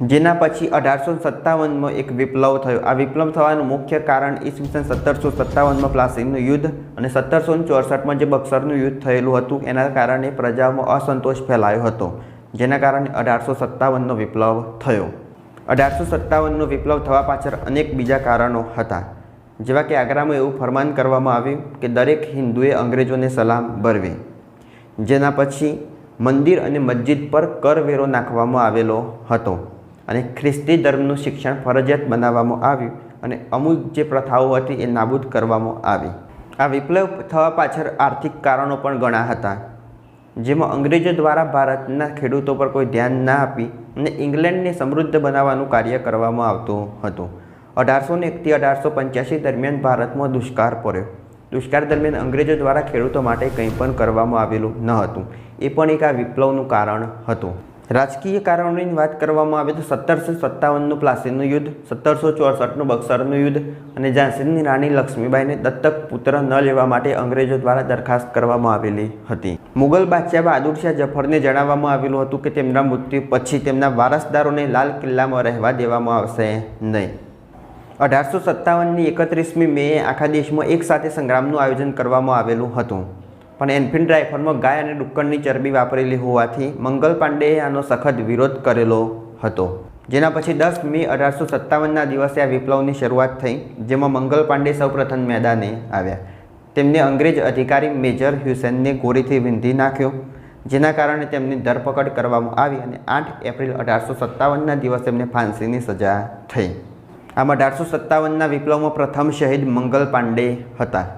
જેના પછી અઢારસો સત્તાવનમાં એક વિપ્લવ થયો. આ વિપ્લવ થવાનું મુખ્ય કારણ ઈસવીસન સત્તરસો સત્તાવનમાં પ્લાસીનું યુદ્ધ અને સત્તરસો ચોસઠમાં જે બક્સરનું યુદ્ધ થયેલું હતું, એના કારણે પ્રજામાં અસંતોષ ફેલાયો હતો, જેના કારણે અઢારસો સત્તાવનનો વિપ્લવ થયો. અઢારસો સત્તાવનનો વિપ્લવ થવા પાછળ અનેક બીજા કારણો હતા, જેવા કે આગ્રામાં એવું ફરમાન કરવામાં આવ્યું કે દરેક હિન્દુએ અંગ્રેજોને સલામ ભરવી, જેના પછી મંદિર અને મસ્જિદ પર કરવેરો નાખવામાં આવેલો હતો. અને ખ્રિસ્તી ધર્મનું શિક્ષણ ફરજિયાત બનાવવામાં આવ્યું અને અમુક જે પ્રથાઓ હતી એ નાબૂદ કરવામાં આવી. આ વિપ્લવ થવા પાછળ આર્થિક કારણો પણ ઘણા હતા, જેમાં અંગ્રેજો દ્વારા ભારતના ખેડૂતો પર કોઈ ધ્યાન ના આપી અને ઇંગ્લેન્ડને સમૃદ્ધ બનાવવાનું કાર્ય કરવામાં આવતું હતું. અઢારસો ને એકથી અઢારસો પંચ્યાસી દરમિયાન ભારતમાં દુષ્કાળ પડ્યો. દુષ્કાળ દરમિયાન અંગ્રેજો દ્વારા ખેડૂતો માટે કંઈ પણ કરવામાં આવેલું ન હતું. એ પણ એક આ વિપ્લવનું કારણ હતું. રાજકીય કારણોની વાત કરવામાં આવે તો સત્તરસો સત્તાવનનું પ્લાસીનું યુદ્ધ, સત્તરસો ચોસઠનું બક્સરનું યુદ્ધ અને ઝાંસીની રાણી લક્ષ્મીબાઈને દત્તક પુત્ર ન લેવા માટે અંગ્રેજો દ્વારા દરખાસ્ત કરવામાં આવેલી હતી. મુગલ બાદશાહ બહાદુર શાહ જફરને જણાવવામાં આવેલું હતું કે તેમના મૃત્યુ પછી તેમના વારસદારોને લાલ કિલ્લામાં રહેવા દેવામાં આવશે નહીં. અઢારસો સત્તાવનની એકત્રીસમી મેએ આખા દેશમાં એક સાથે સંગ્રામનું આયોજન કરવામાં આવેલું હતું. પણ એનફિલ્ડ રાઇફલમાં ગાય અને ડુક્કરની ચરબી વાપરેલી હોવાથી મંગલ પાંડેએ આનો સખત વિરોધ કરેલો હતો. જેના પછી દસ મે અઢારસો સત્તાવનના દિવસે આ વિપ્લવની શરૂઆત થઈ, જેમાં મંગલ પાંડે સૌપ્રથમ મેદાને આવ્યા. તેમને અંગ્રેજ અધિકારી મેજર હ્યુસેનને ગોળીથી વિંધી નાખ્યો, જેના કારણે તેમની ધરપકડ કરવામાં આવી અને આઠ એપ્રિલ અઢારસો સત્તાવનના દિવસે તેમને ફાંસીની સજા થઈ. આમ અઢારસો સત્તાવનના વિપ્લવમાં પ્રથમ શહીદ મંગલ પાંડે હતા.